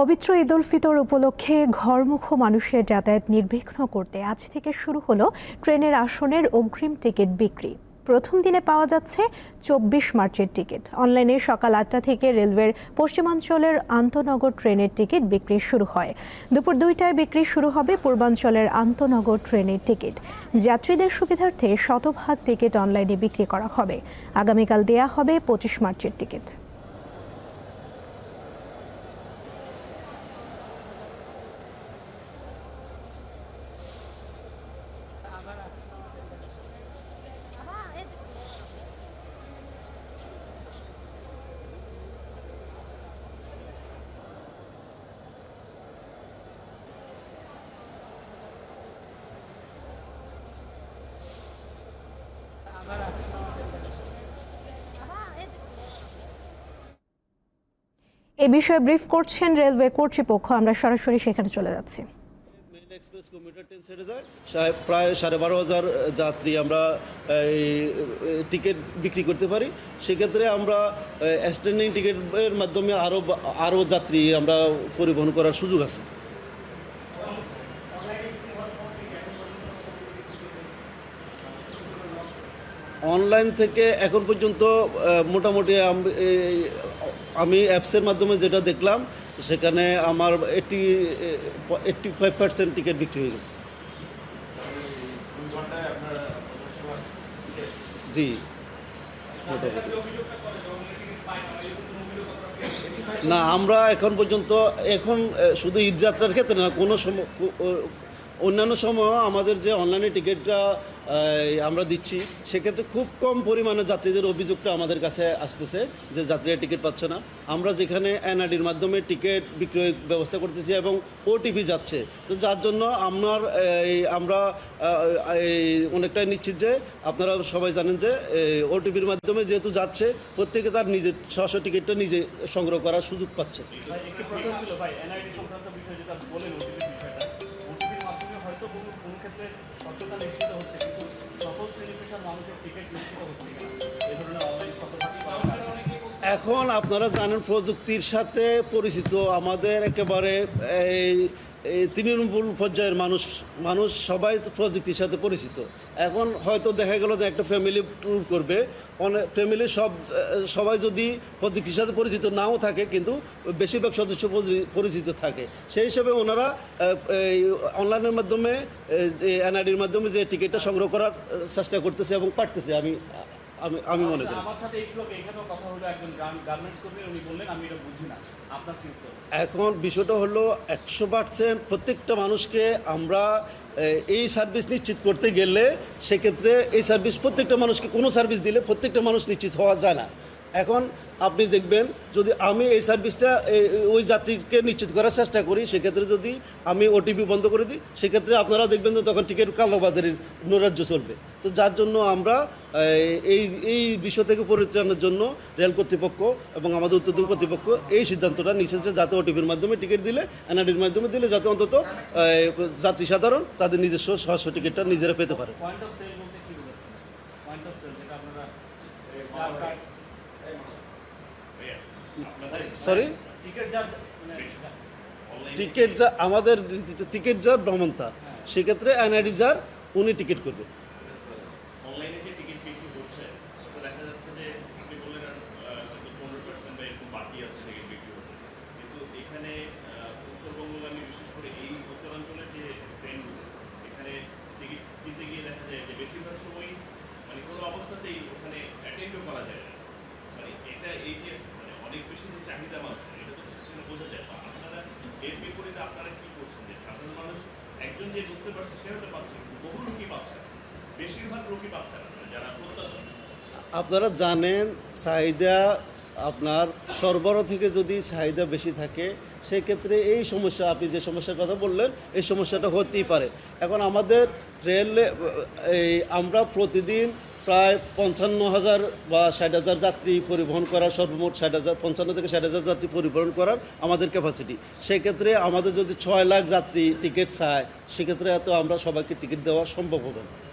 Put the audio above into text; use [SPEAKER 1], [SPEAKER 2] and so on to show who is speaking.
[SPEAKER 1] পবিত্র ঈদ উল ফিতর উপলক্ষে ঘরমুখ মানুষের যাতায়াত নির্বিঘ্ন করতে আজ থেকে শুরু হলো ট্রেনের আসনের অগ্রিম টিকিট বিক্রি। প্রথম দিনে পাওয়া যাচ্ছে চব্বিশ মার্চের টিকিট। অনলাইনে সকাল আটটা থেকে রেলওয়ের পশ্চিমাঞ্চলের আন্তনগর ট্রেনের টিকিট বিক্রি শুরু হয়। দুপুর দুইটায় বিক্রি শুরু হবে পূর্বাঞ্চলের আন্তনগর ট্রেনের টিকিট। যাত্রীদের সুবিধার্থে শতভাগ টিকিট অনলাইনে বিক্রি করা হবে। আগামীকাল দেয়া হবে পঁচিশ মার্চের টিকিট। এ বিষয়ে ব্রিফ করছেন রেলওয়ে কর্তৃপক্ষ। আমরা সরাসরি সেখানে চলে যাচ্ছি।
[SPEAKER 2] এক্সপ্রেস কমিউটার প্রায় সাড়ে বারো হাজার যাত্রী আমরা টিকিট বিক্রি করতে পারি। সেক্ষেত্রে আমরা স্ট্যান্ডিং টিকিটের মাধ্যমে আরও আরও যাত্রী আমরা পরিবহন করার সুযোগ আছে। অনলাইন থেকে এখন পর্যন্ত মোটামুটি আম- অ্যাপসের মাধ্যমে যেটা দেখলাম, সেখানে আমার eighty eighty five percent ticket বিক্রি হয়ে গেছে। জি। না, আমরা এখন পর্যন্ত, এখন শুধু ঈদ যাত্রার ক্ষেত্রে না, কোনো অন্যান্য সময়ও আমাদের যে অনলাইনে টিকিটটা আমরা দিচ্ছি, সেক্ষেত্রে খুব কম পরিমাণে যাত্রীদের অভিযোগটা আমাদের কাছে আসতেছে যে যাত্রীরা টিকিট পাচ্ছে না। আমরা যেখানে এনআইডির মাধ্যমে টিকিট বিক্রয় ব্যবস্থা করতেছি এবং ওটিপি যাচ্ছে। তো যার জন্য আপনার আমরা অনেকটাই নিশ্চিত যে আপনারা সবাই জানেন যে ওটিপির মাধ্যমে যেহেতু যাচ্ছে, প্রত্যেকে তার নিজের স্ব টিকিটটা নিজে সংগ্রহ করার সুযোগ পাচ্ছে।
[SPEAKER 3] ক্ষেত্রে স্বচ্ছতা নিশ্চিত হচ্ছে, কিন্তু সকল শ্রেণি পেশার মানুষের টিকিট নিশ্চিত হচ্ছে কিনা ধরনের অনলাইন হয়।
[SPEAKER 2] এখন আপনারা জানেন প্রযুক্তির সাথে পরিচিত আমাদের একেবারে এই তৃণমূল পর্যায়ের মানুষ মানুষ সবাই প্রযুক্তির সাথে পরিচিত। এখন হয়তো দেখা গেল যে একটা ফ্যামিলি ট্যুর করবে অনেক ফ্যামিলির সব, সবাই যদি প্রযুক্তির সাথে পরিচিত নাও থাকে, কিন্তু বেশিরভাগ সদস্য পরিচিত থাকে। সেই হিসাবে ওনারা এই অনলাইনের মাধ্যমে এনআইডির মাধ্যমে যে টিকিটটা সংগ্রহ করার চেষ্টা করতেছে এবং পারতেছে, আমি আমি আমি মনে করি।
[SPEAKER 3] আমার সাথে একটু এখানেও কথা হলো একজন গার্মেন্টস কর্মী উনি বললেন আমি এটা বুঝি না। আপনার কি উত্তর?
[SPEAKER 2] এখন বিষয়টা হলো একশো পার্সেন্ট প্রত্যেকটা মানুষকে আমরা এই সার্ভিস নিশ্চিত করতে গেলে সেক্ষেত্রে এই সার্ভিস প্রত্যেকটা মানুষকে কোনো সার্ভিস দিলে প্রত্যেকটা মানুষ নিশ্চিত হওয়া যায় না। এখন আপনি দেখবেন যদি আমি এই সার্ভিসটা ওই যাত্রীকে নিশ্চিত করার চেষ্টা করি সেক্ষেত্রে যদি আমি ওটিপি বন্ধ করে দিই সেক্ষেত্রে আপনারা দেখবেন যে তখন টিকিট কালোবাজারের নৈরাজ্য চলবে। তো যার জন্য আমরা এই এই বিষয় থেকে পরিত্রাণের জন্য রেল কর্তৃপক্ষ এবং আমাদের উত্তর কর্তৃপক্ষ এই সিদ্ধান্তটা নিয়েছে যাতে ওটিপির মাধ্যমে টিকিট দিলে এনআরডির মাধ্যমে দিলে যাতে অন্তত যাত্রী সাধারণ তাদের নিজস্ব সহস্র টিকিটটা নিজেরা পেতে পারে।
[SPEAKER 3] পয়েন্ট অফ সেল বলতে কি বোঝাচ্ছেন পয়েন্ট অফ সেল যেটা আপনারা
[SPEAKER 2] সরি
[SPEAKER 3] টিকিট মানে
[SPEAKER 2] যা আমাদের টিকিট যা ভ্রমণ তার সেক্ষেত্রে এনআইডি যার উনি টিকিট করবে
[SPEAKER 4] অনলাইনে যে টিকিট বিক্রি হচ্ছে তো দেখা যাচ্ছে যে আপনি বললেন পনেরো পার্সেন্ট বা এরকম বাকি আছে টিকিট বিক্রি হচ্ছে? কিন্তু এখানে উত্তরবঙ্গগামী বিশেষ করে এই উত্তরাঞ্চলের যে ট্রেনগুলো, এখানে টিকিট কিনতে গিয়ে দেখা যায় যে বেশিরভাগ সময়ই মানে কোনো অবস্থাতেই ওখানে অ্যাটেন্ডও করা যায় না। মানে এটা এই যে মানে অনেক বেশি যে চাহিদা মানুষের এটা তো সেখানে বোঝা যায়। আপনারা এর বিপরীতে আপনারা কি করছেন? যে সাধারণ মানুষ একজন যে ঢুকতে পারছে, সে হতে পারছে বহু লোকই পাচ্ছে বেশিরভাগ লোকই পাচ্ছে না মানে যারা প্রত্যাশা।
[SPEAKER 2] আপনারা জানেন, চাহিদা আপনার সরবরাহ থেকে যদি চাহিদা বেশি থাকে, সেক্ষেত্রে এই সমস্যা, আপনি যে সমস্যার কথা বললেন, এই সমস্যাটা হতেই পারে। এখন আমাদের রেলে এই আমরা প্রতিদিন প্রায় পঞ্চান্ন হাজার বা ষাট হাজার যাত্রী পরিবহন করার, সর্বমোট ষাট হাজার, পঞ্চান্ন থেকে ষাট হাজার যাত্রী পরিবহন করার আমাদের ক্যাপাসিটি সেক্ষেত্রে আমাদের যদি ছয় লাখ যাত্রী টিকিট চায়, সেক্ষেত্রে এত আমরা সবাইকে টিকিট দেওয়া সম্ভব হবে না।